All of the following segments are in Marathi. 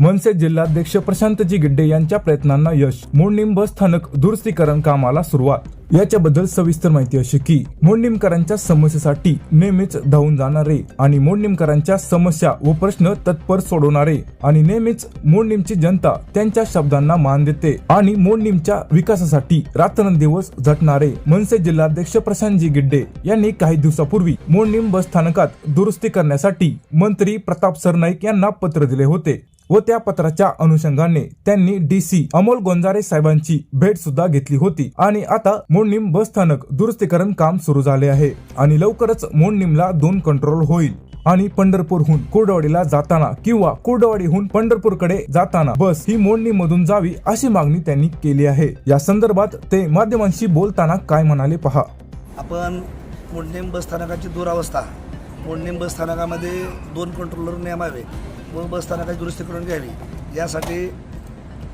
मनसे जिल्हाध्यक्ष प्रशांतजी गिड्डे यांच्या प्रयत्नांना यश. मोडणीम बस स्थानक दुरुस्तीकरण कामाला सुरुवात. याच्याबद्दल सविस्तर माहिती अशी की मोडनिमकरांच्या समस्येसाठी नेहमीच धावून जाणारे आणि मोडनिमकरांच्या समस्या व प्रश्न तत्पर सोडवणारे आणि नेहमीच मोडनिमची जनता त्यांच्या शब्दांना मान देते आणि मोडनिमच्या विकासासाठी रात्रंदिवस झटणारे मनसे जिल्हाध्यक्ष प्रशांतजी गिड्डे यांनी काही दिवसापूर्वी मोडनिम बस स्थानकात दुरुस्ती करण्यासाठी मंत्री प्रताप सरनाईक यांना पत्र दिले होते. व त्या पत्राच्या अनुषंगाने त्यांनी डी सी अमोल गोंजारे साहेबांची भेट सुद्धा घेतली होती. आणि आता मोडणीम बस स्थानक दुरुस्तीकरण काम सुरू झाले आहे. आणि लवकरच मोडणीमला दोन कंट्रोल होईल. आणि पंढरपूरहून कुर्डवाडीला जाताना किंवा कुर्डवाडीहून पंढरपूरकडे जाताना बस ही मोडणी मधून जावी अशी मागणी त्यांनी केली आहे. या संदर्भात ते माध्यमांशी बोलताना काय म्हणाले पहा. आपण मोडणीम बस स्थानकाची दुरावस्था मोडणीम बस स्थानकामध्ये दोन कंट्रोलर नेमावे व बसस्थानकाची दुरुस्ती करून घ्यावी. यासाठी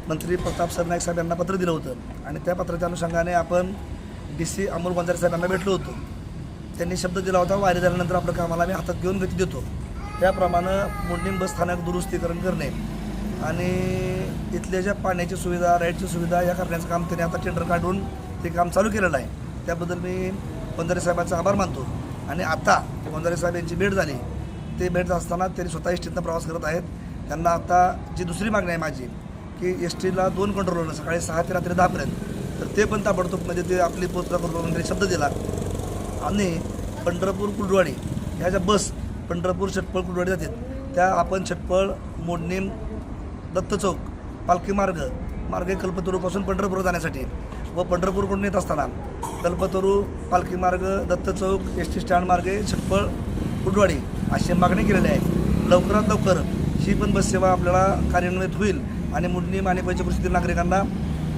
मंत्री प्रताप सरनाईक साहेब यांना पत्र दिलं होतं. आणि त्या पत्राच्या अनुषंगाने आपण डी सी अमोल गोंजारे साहेबांना भेटलो होतो. त्यांनी शब्द दिला होता वारी झाल्यानंतर आपलं कामाला आम्ही हातात घेऊन गती देतो. त्याप्रमाणे मोडणीम बसस्थानक दुरुस्तीकरण करणे आणि इथल्या ज्या पाण्याची सुविधा लाईटची सुविधा या करण्याचं काम त्यांनी आता टेंडर काढून ते काम चालू केलेलं आहे. त्याबद्दल मी गोंजारे साहेबांचा आभार मानतो. आणि आता गोंजारे साहेब यांची भेट झाली. ते भेट असताना त्यांनी स्वतः एस टीतनं प्रवास करत आहेत. त्यांना आता जी दुसरी मागणी आहे माझी की एस टीला दोन कंट्रोलर सकाळी सहा ते रात्री दहापर्यंत. तर ते पण ताबडतोब म्हणजे ते आपली पोचला करतो त्यांनी शब्द दिला. आणि पंढरपूर कुलडवाडी ह्या ज्या बस पंढरपूर छटपळ कुलडवाडी जातात त्या आपण छटपळ मोडणीम दत्त चौक पालखी मार्ग मार्गे कल्पतरूपासून पंढरपूर जाण्यासाठी. व पंढरपूरकडून येत असताना कल्पतरू पालखी मार्ग Datta Chowk S T stand मार्गे छटपळ कुडवाडी अशी मागणी केलेली आहे. लवकरात लवकर ही पण बससेवा आपल्याला कार्यान्वित होईल आणि मुडणीम आणि पंचकृषीतील नागरिकांना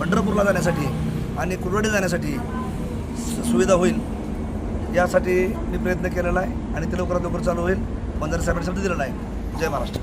पंढरपूरला जाण्यासाठी आणि कुलवाडी जाण्यासाठी स- सुविधा होईल. यासाठी मी प्रयत्न केलेला आहे आणि ते लवकरात लवकर चालू होईल. बंदर साहेबांनी शब्द दिलेला आहे. जय महाराष्ट्र.